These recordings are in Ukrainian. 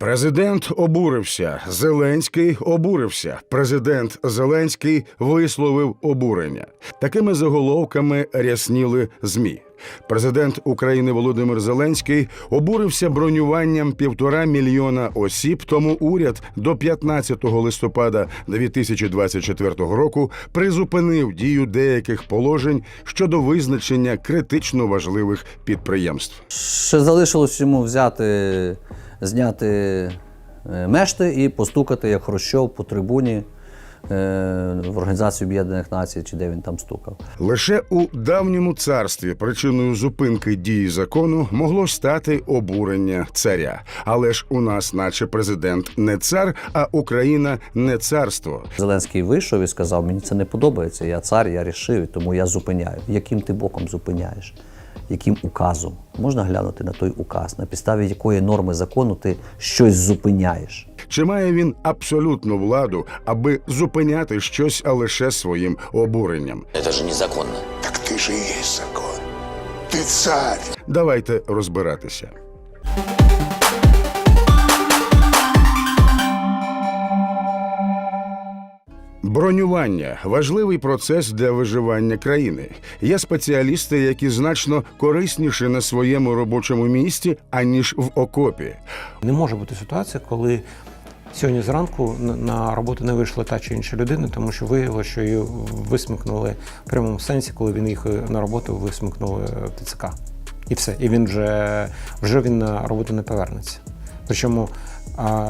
Президент обурився. Зеленський обурився. Президент Зеленський висловив обурення. Такими заголовками рясніли змі. Президент України Володимир Зеленський обурився бронюванням півтора мільйона осіб. Тому уряд до 15 листопада 2024 року призупинив дію деяких положень щодо визначення критично важливих підприємств. Ще залишилось йому взяти, зняти е, мешти і постукати, як Хрущов по трибуні е, в Організацію Об'єднаних Націй, чи де він там стукав. Лише у давньому царстві причиною зупинки дії закону могло стати обурення царя. Але ж у нас, наче президент, не цар, а Україна не царство. Зеленський вийшов і сказав: мені це не подобається. Я цар, я рішив, тому я зупиняю. Яким ти боком зупиняєш? Яким указом? Можна глянути на той указ, на підставі якої норми закону ти щось зупиняєш. Чи має він абсолютну владу, аби зупиняти щось, а лише своїм обуренням? Это же незаконно. Так ты же и есть закон. Ты царь. Давайте розбиратися. Бронювання важливий процес для виживання країни. Є спеціалісти, які значно корисніші на своєму робочому місці, аніж в окопі. Не може бути ситуація, коли сьогодні зранку на- роботу не вийшла та чи інша людина, тому що виявилося, що її висмикнули в прямому сенсі, коли він їхав на роботу, висмикнули в ТЦК. І все. І він вже, вже він на роботу не повернеться. Причому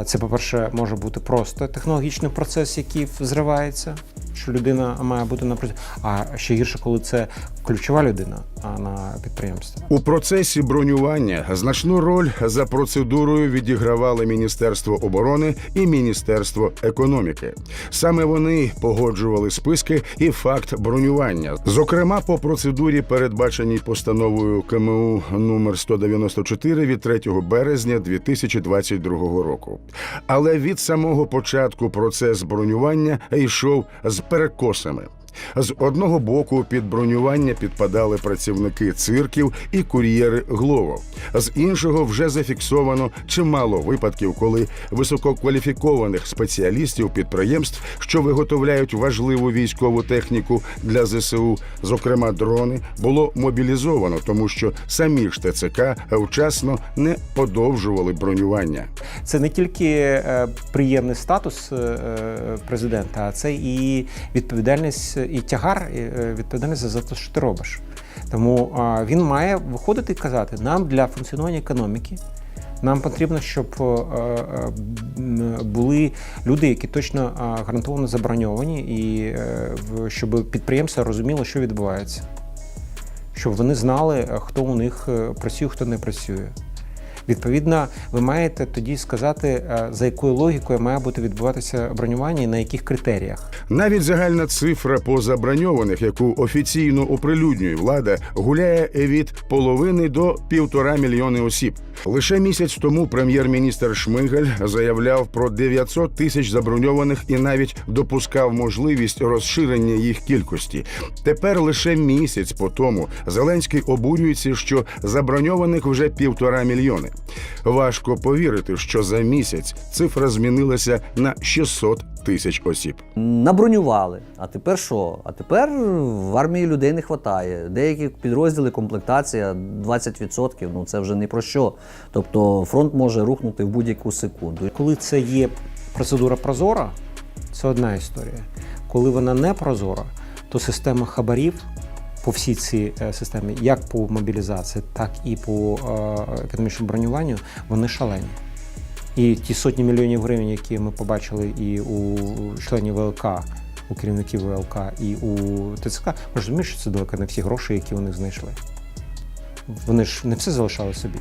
це, по-перше, може бути просто технологічний процес, який зривається, що людина має бути на. А ще гірше, коли це ключова людина на підприємстві. У процесі бронювання значну роль за процедурою відігравали Міністерство оборони і Міністерство економіки. Саме вони погоджували списки і факт бронювання. Зокрема, по процедурі, передбаченій постановою КМУ номер 194 від 3 березня 2022 року. Але від самого початку процес бронювання йшов з перекосами. З одного боку під бронювання підпадали працівники цирків і кур'єри Глово. З іншого вже зафіксовано чимало випадків, коли висококваліфікованих спеціалістів підприємств, що виготовляють важливу військову техніку для ЗСУ, зокрема дрони, було мобілізовано, тому що самі ж ТЦК вчасно не подовжували бронювання. Це не тільки е, приємний статус е, президента, а це і відповідальність, і тягар, е, за те, що ти робиш. Тому він має виходити і казати: нам для функціонування економіки. Нам потрібно, щоб е, е, були люди, які точно гарантовано заброньовані, і щоб підприємство розуміло, що відбувається, щоб вони знали, хто у них працює, хто не працює. Відповідно, ви маєте тоді сказати, е, за якою логікою має бути відбуватися бронювання і на яких критеріях. Навіть загальна цифра по заброньованих, яку офіційно оприлюднює влада, гуляє від половини до півтора мільйони осіб. Лише місяць тому прем'єр-міністр Шмигаль заявляв про 900 тисяч заброньованих і навіть допускав можливість розширення їх кількості. Тепер лише місяць по тому Зеленський обурюється, що заброньованих вже півтора мільйони. Важко повірити, що за місяць цифра змінилася на 600 тисяч осіб. Набронювали. А тепер що? А тепер в армії людей не вистачає. Деякі підрозділи, комплектація 20%, ну це вже не про що. Тобто фронт може рухнути в будь-яку секунду. Коли це є процедура прозора, це одна історія. Коли вона не прозора, то система хабарів по всій цій е, системі, як по мобілізації, так і по е, економічному бронюванню, вони шалені. І ті сотні мільйонів гривень, які ми побачили і у членів ВЛК, у керівників ВЛК, і у ТЦК, ми розуміємо, що це далеко не всі гроші, які вони знайшли. Вони ж не все залишали собі.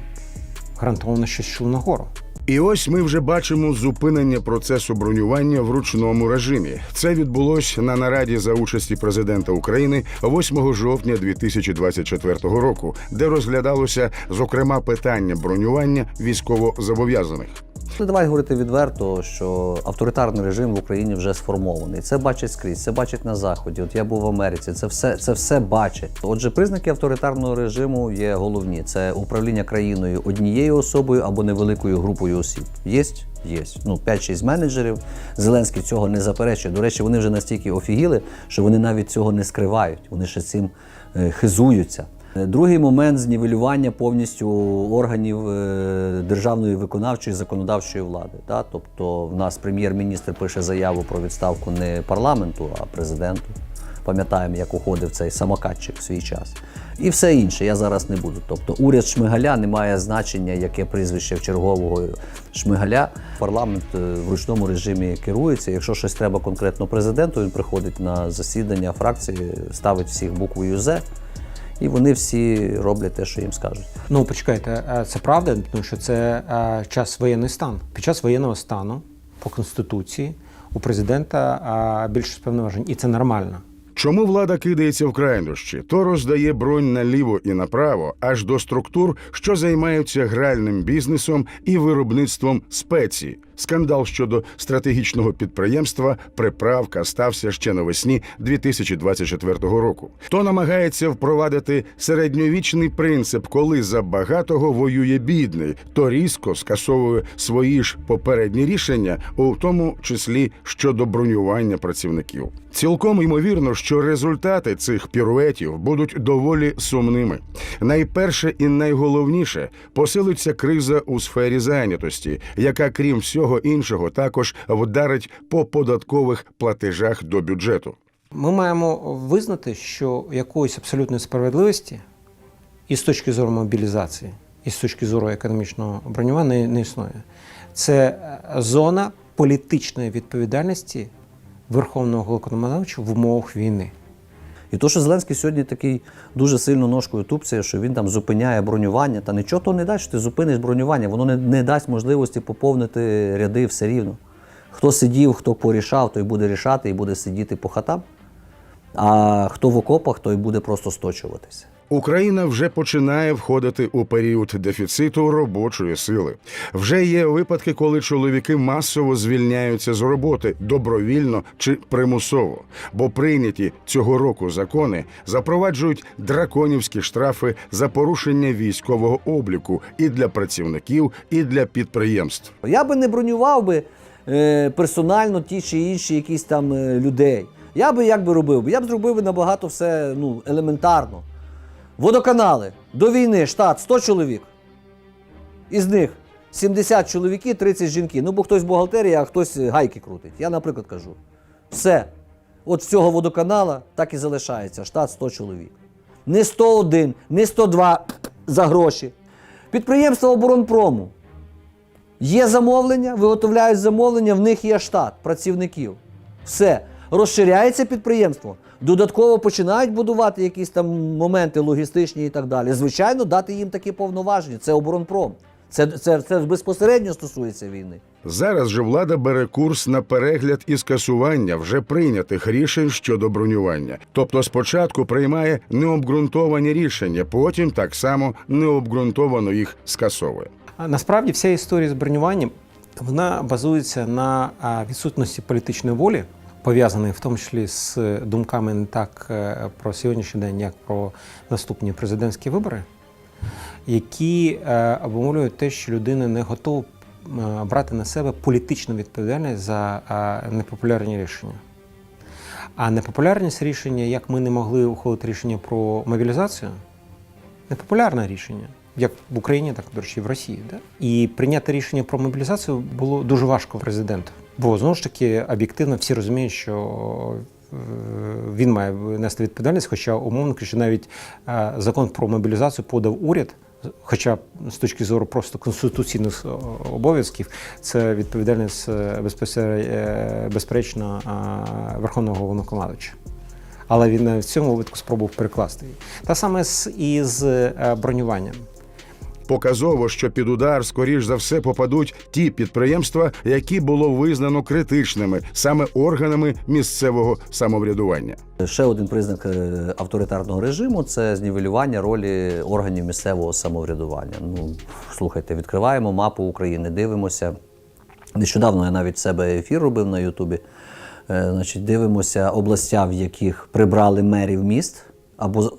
Гарантовано щось йшло нагору. І ось ми вже бачимо зупинення процесу бронювання в ручному режимі. Це відбулось на нараді за участі президента України 8 жовтня 2024 року, де розглядалося зокрема питання бронювання військовозобов'язаних. Ну, Давай говорити відверто, що авторитарний режим в Україні вже сформований. Це бачать скрізь, це бачать на заході. От я був в Америці, це все, це все бачать. Отже, признаки авторитарного режиму є головні: це управління країною однією особою або невеликою групою осіб. Є? Є. Ну, 5-6 менеджерів. Зеленський цього не заперечує. До речі, вони вже настільки офігіли, що вони навіть цього не скривають. Вони ще цим е, хизуються. Другий момент знівелювання повністю органів е, державної виконавчої законодавчої влади. Да? Тобто, в нас прем'єр-міністр пише заяву про відставку не парламенту, а президенту. Пам'ятаємо, як уходив цей самокатчик в свій час. І все інше я зараз не буду. Тобто, уряд Шмигаля не має значення, яке прізвище в чергового Шмигаля. Парламент е, в ручному режимі керується. Якщо щось треба конкретно президенту, він приходить на засідання фракції, ставить всіх буквою З, і вони всі роблять те, що їм скажуть. Ну, почекайте, це правда, тому що це час воєнний стан. Під час воєнного стану по конституції у президента більше повноважень, і це нормально. Чому влада кидається в крайнощі, то роздає бронь наліво і направо, аж до структур, що займаються гральним бізнесом і виробництвом спецій. Скандал щодо стратегічного підприємства приправка стався ще навесні 2024 року. То намагається впровадити середньовічний принцип, коли за багатого воює бідний, то різко скасовує свої ж попередні рішення, у тому числі щодо бронювання працівників. Цілком ймовірно, що результати цих піруетів будуть доволі сумними. Найперше і найголовніше посилиться криза у сфері зайнятості, яка, крім всього іншого, також вдарить по податкових платежах до бюджету. Ми маємо визнати, що якоїсь абсолютної справедливості і з точки зору мобілізації, і з точки зору економічного бронювання не, не існує. Це е, зона політичної відповідальності Верховного Головнокомандувача в умовах війни. І то, що Зеленський сьогодні такий дуже сильно ножкою тупцяє, що він там зупиняє бронювання, та нічого то не дасть, що ти зупиниш бронювання, воно не, не дасть можливості поповнити ряди все рівно. Хто сидів, хто порішав, той буде рішати і буде сидіти по хатам. А хто в окопах, той буде просто сточуватися. Україна вже починає входити у період дефіциту робочої сили. Вже є випадки, коли чоловіки масово звільняються з роботи добровільно чи примусово, бо прийняті цього року закони запроваджують драконівські штрафи за порушення військового обліку і для працівників, і для підприємств. Я би не бронював би е, персонально ті чи інші якісь там е, людей. Я би як би робив? Я б зробив би набагато все ну, елементарно. Водоканали. До війни штат 100 чоловік. Із них 70 чоловіки, 30 жінки. Ну, бо хтось бухгалтерія, а хтось гайки крутить. Я, наприклад, кажу. Все. От з цього водоканала так і залишається. Штат 100 чоловік. Не 101, не 102 за гроші. Підприємства оборонпрому. Є замовлення, виготовляють замовлення, в них є штат працівників. Все. Розширяється підприємство. Додатково починають будувати якісь там моменти логістичні і так далі. Звичайно, дати їм такі повноваження. Це оборонпром. Це, це, це безпосередньо стосується війни. Зараз же влада бере курс на перегляд і скасування вже прийнятих рішень щодо бронювання. Тобто спочатку приймає необґрунтовані рішення, потім так само необґрунтовано їх скасовує. А Насправді вся історія з бронюванням вона базується на відсутності політичної волі, пов'язаної в тому числі з думками не так е, про сьогоднішній день, як про наступні президентські вибори, які е, обумовлюють те, що людина не готова е, брати на себе політичну відповідальність за непопулярні рішення. А непопулярність рішення, як ми не могли ухвалити рішення про мобілізацію, непопулярне рішення, як в Україні, так до речі, і в Росії. Да? І прийняти рішення про мобілізацію було дуже важко президенту. Бо знову ж таки об'єктивно всі розуміють, що е, він має нести відповідальність, хоча умовно кажучи, навіть е, закон про мобілізацію подав уряд. Хоча з точки зору просто конституційних е, обов'язків це відповідальність безпосередньо, безперечно Верховного Головнокомандувача. Але він в цьому випадку спробував перекласти її. Та саме з із е, бронюванням. Показово, що під удар, скоріш за все, попадуть ті підприємства, які було визнано критичними саме органами місцевого самоврядування. Ще один признак е, авторитарного режиму це знівелювання ролі органів місцевого самоврядування. Ну, слухайте, відкриваємо мапу України, дивимося. Нещодавно я навіть себе ефір робив на Ютубі. Е, Значить, дивимося областя, в яких прибрали мерів міст, або,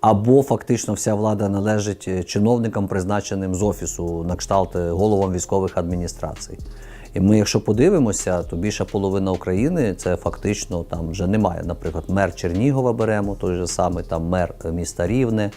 або фактично вся влада належить е, чиновникам, призначеним з офісу на кшталт е, головам військових адміністрацій. І ми, якщо подивимося, то більша половина України це фактично там вже немає. Наприклад, мер Чернігова беремо, той же самий там мер е, міста Рівне.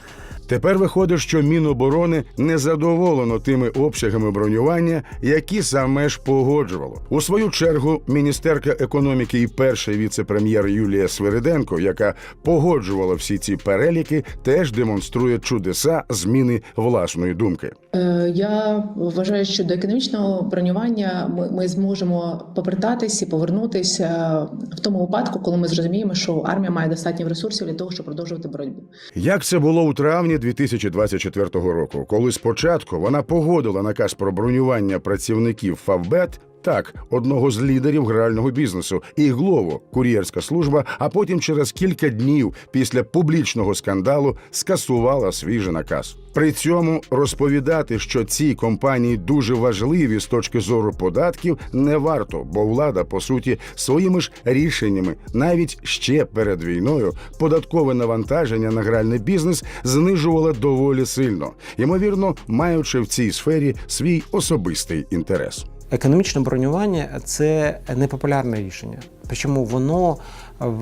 Тепер виходить, що Міноборони не задоволено тими обсягами бронювання, які саме ж погоджувало. У свою чергу міністерка економіки і перший віце-прем'єр Юлія Свириденко, яка погоджувала всі ці переліки, теж демонструє чудеса зміни власної думки. Е, Я вважаю, що до економічного бронювання ми, ми зможемо повертатись і повернутися в тому випадку, коли ми зрозуміємо, що армія має достатньо ресурсів для того, щоб продовжувати боротьбу. Як це було у травні 2024 року, коли спочатку вона погодила наказ про бронювання працівників Фавбет, так, одного з лідерів грального бізнесу, і Глово, кур'єрська служба, а потім через кілька днів після публічного скандалу скасувала свій же наказ. При цьому розповідати, що ці компанії дуже важливі з точки зору податків, не варто, бо влада, по суті, своїми ж рішеннями, навіть ще перед війною, податкове навантаження на гральний бізнес знижувала доволі сильно, ймовірно, маючи в цій сфері свій особистий інтерес. Економічне бронювання це непопулярне рішення. Причому воно,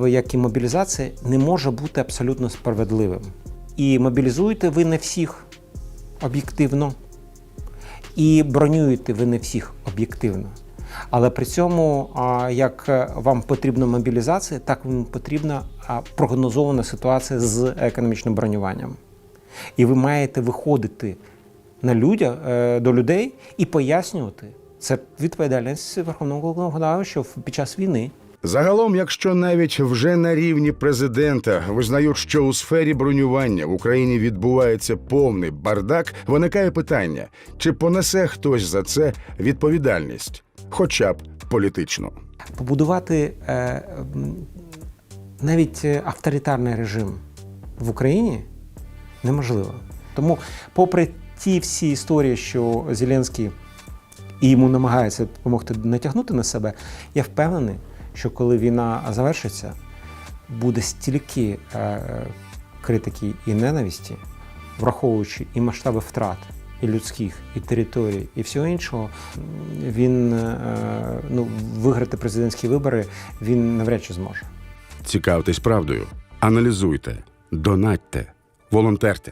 як і мобілізація, не може бути абсолютно справедливим. І мобілізуєте ви не всіх об'єктивно, і бронюєте ви не всіх об'єктивно. Але при цьому, як вам потрібна мобілізація, так вам потрібна прогнозована ситуація з економічним бронюванням. І ви маєте виходити на людя, е, до людей і пояснювати. Це відповідальність Верховного Головнокомандуючого під час війни. Загалом, якщо навіть вже на рівні президента визнають, що у сфері бронювання в Україні відбувається повний бардак, виникає питання: чи понесе хтось за це відповідальність, хоча б політично. побудувати е, навіть авторитарний режим в Україні неможливо. Тому, попри ті всі історії, що Зеленський і йому намагається допомогти натягнути на себе, я впевнений, що коли війна завершиться, буде стільки е, критики і ненависті, враховуючи і масштаби втрат, і людських, і територій, і всього іншого, він е, ну, виграти президентські вибори він навряд чи зможе. Цікавтесь правдою, аналізуйте, донатьте, волонтерте,